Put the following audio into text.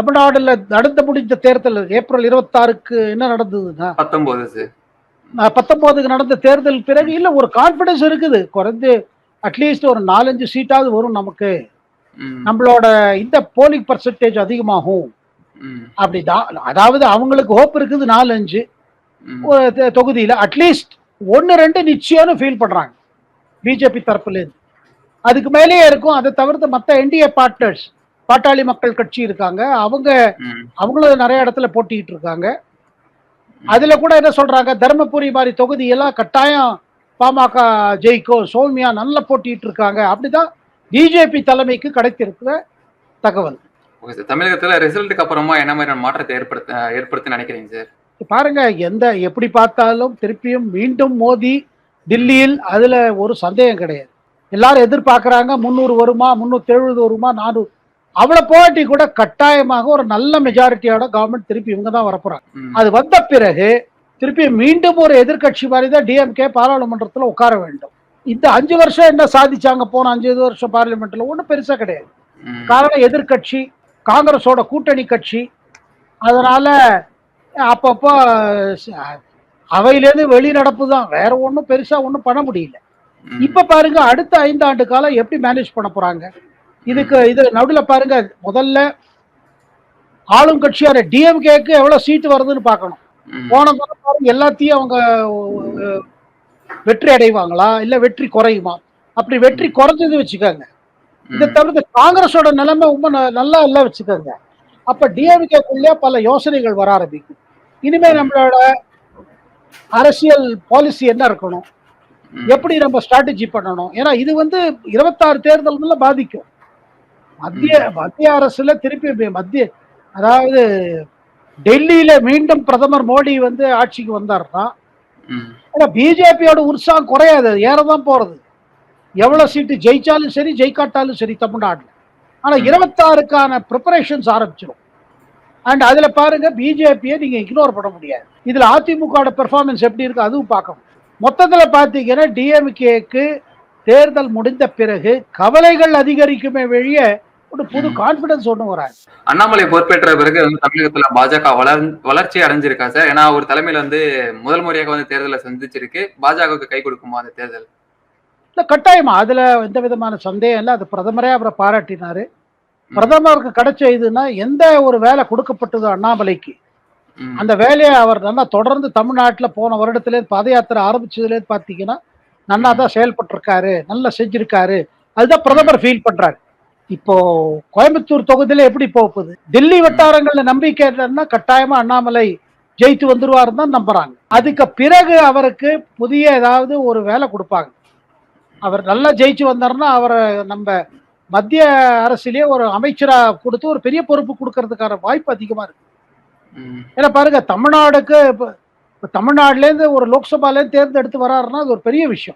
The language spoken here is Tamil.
தமிழ்நாடுல நடந்து முடிஞ்ச தேர்தல் ஏப்ரல் இருபத்தாறுக்கு என்ன நடந்ததுன்னா? பத்தொன்பது பத்தொன்பதுக்கு நடந்த தேர்தல் பிறகு இல்ல ஒரு கான்பிடன்ஸ் இருக்குது. குறைஞ்சு அட்லீஸ்ட் ஒரு நாலஞ்சு சீட்டாவது வரும் நமக்கு. நம்மளோட இந்த போலிங் பர்சன்டேஜ் அதிகமாகும். அப்படிதான் அதாவது அவங்களுக்கு ஹோப் இருக்குது நாலஞ்சு. தொகுதியில அட்லீஸ்ட் ஒன்னு ரெண்டு நிச்சயம்னு ஃபீல் பண்றாங்க. பிஜேபி தரப்புல இருந்து அதுக்கு மேலேயே இருக்கும். அதை தவிர்த்து மற்ற என்டிஏ பார்ட்னர்ஸ் பாட்டாளி மக்கள் கட்சி இருக்காங்க. அவங்க அவங்களும் நிறைய இடத்துல போட்டிட்டு இருக்காங்க. அதுல கூட என்ன சொல்றாங்க? தருமபுரி மாதிரி தொகுதியெல்லாம் கட்டாயம் பாமக ஜெயிக்கும் சௌமியா நல்லா போட்டிட்டு இருக்காங்க. அப்படிதான் பிஜேபி தலைமைக்கு கிடைத்திருக்கிற தகவல். தமிழகத்துல ரிசல்ட்டுக்கு அப்புறமா என்ன மாதிரியான மாற்றத்தை ஏற்படுத்த ஏற்படுத்தி நினைக்கிறீங்க சார்? பாருங்க எந்த எப்படி பார்த்தாலும் திருப்பியும் மீண்டும் மோதி டில்லியில் அதுல ஒரு சந்தேகம் கிடையாது. எல்லாரும் எதிர்பார்க்கறாங்க முந்நூறு வருமா முந்நூத்தி எழுபது வருமா நானூறு அவ்வளவு போட்டி கூட கட்டாயமாக ஒரு நல்ல மெஜாரிட்டியோட கவர்மெண்ட் திருப்பி இவங்க தான் வரப்போறாங்க. அது வந்த பிறகு திருப்பி மீண்டும் ஒரு எதிர்க்கட்சி மாதிரி தான் டிஎம்கே பாராளுமன்றத்துல உட்கார வேண்டும். இந்த அஞ்சு வருஷம் என்ன சாதிச்சாங்க? போன அஞ்சு வருஷம் பார்லிமெண்ட்ல ஒன்றும் பெருசா கிடையாது. காரணம் எதிர்க்கட்சி காங்கிரஸோட கூட்டணி கட்சி. அதனால அப்பப்போ அவையிலேருந்து வெளிநடப்பு தான். வேற ஒன்றும் பெருசா ஒன்றும் பண்ண முடியல. இப்ப பாருங்க அடுத்த ஐந்து ஆண்டு காலம் எப்படி மேனேஜ் பண்ண போறாங்க? இதுக்கு இது நடுவில் பாருங்க முதல்ல ஆளும் கட்சியான டிஎம்கேக்கு எவ்வளவு சீட்டு வருதுன்னு பார்க்கணும். போன பாருங்க எல்லாத்தையும் அவங்க வெற்றி அடைவாங்களா? இல்ல வெற்றி குறையுமா? அப்படி வெற்றி குறைஞ்சது வச்சுக்கோங்க. இதை தவிர்த்து காங்கிரஸோட நிலைமை ரொம்ப ந- நல்லா இல்ல வச்சுக்கோங்க. அப்ப டிஎம்கேக்குள்ளே பல யோசனைகள் வர ஆரம்பிக்கும். இனிமே நம்மளோட அரசியல் பாலிசி என்ன இருக்கணும்? எப்படி நம்ம ஸ்ட்ராட்டஜி பண்ணணும்? ஏன்னா இது வந்து இருபத்தாறு தேர்தல்ல பாதிக்கும். மத்திய மத்திய அரசுல திருப்பி மத்திய அதாவது டெல்லியில மீண்டும் பிரதமர் மோடி வந்து ஆட்சிக்கு ஏன்னா பிஜேபியோட உற்சாகம் குறையாது ஏறதான் போறது. எவ்வளவு சீட்டு ஜெயிச்சாலும் சரி ஜெயிக்காட்டாலும் சரி தமிழ்நாடுல ஆனா. இருபத்தாறுக்கான ப்ரிப்பரேஷன்ஸ் ஆரம்பிச்சிடும் அண்ட் அதுல பாருங்க பிஜேபியை நீங்க இக்னோர் பண்ண முடியாது. இதுல அதிமுக பெர்ஃபார்மன்ஸ் எப்படி இருக்கு அதுவும் பார்க்கணும். மொத்தத்துல பாத்தீங்கன்னா டிஎம்கேக்கு தேர்தல் முடிந்த பிறகு கவலைகள் அதிகரிக்குமே வெளிய ஒரு புது. கான்பிடன்ஸ் ஒன்றும் வராது. அண்ணாமலை பொறுப்பேற்ற பிறகு வந்து தமிழகத்துல பாஜக வளர் வளர்ச்சி அடைஞ்சிருக்கா சார். ஏன்னா ஒரு தலைமையில வந்து முதல் முறையாக வந்து தேர்தலை சந்திச்சிருக்கு. பாஜகவுக்கு கை கொடுக்குமா அந்த தேர்தல்? இல்ல கட்டாயமா. அதுல எந்த விதமான சந்தேகம் இல்லை. அது பிரதமரே அவரை பாராட்டினாரு. பிரதமருக்கு கிடைச்ச இதுன்னா எந்த ஒரு வேலை கொடுக்கப்பட்டதோ அண்ணாமலைக்கு. அந்த வேலையை அவர் நல்லா தொடர்ந்து தமிழ்நாட்டுல போன வருடத்துல பாத யாத்திரை ஆரம்பிச்சதுலேருந்து பார்த்தீங்கன்னா நல்லா தான் செயல்பட்டிருக்காரு. நல்லா செஞ்சிருக்காரு. அதுதான் பிரதமர் ஃபீல் பண்றாரு. இப்போ கோயம்புத்தூர் தொகுதியில எப்படி போகுது? டெல்லி வட்டாரங்கள்ல நம்பிக்கை இல்லைன்னா கட்டாயமா அண்ணாமலை ஜெயித்து வந்துருவாருன்னு தான் நம்புறாங்க. அதுக்கு பிறகு அவருக்கு புதிய ஏதாவது ஒரு வேலை கொடுப்பாங்க. அவர் நல்லா ஜெயிச்சு வந்தாருன்னா அவரை நம்ம மத்திய அரசிலே ஒரு அமைச்சரா கொடுத்து ஒரு பெரிய பொறுப்பு கொடுக்கறதுக்கான வாய்ப்பு அதிகமா இருக்கு. ஏன்னா பாருங்க தமிழ்நாடுக்கு இப்போ இப்போ தமிழ்நாடுலேருந்து ஒரு லோக்சபாலேருந்து தேர்ந்தெடுத்து வராருன்னா அது ஒரு பெரிய விஷயம்.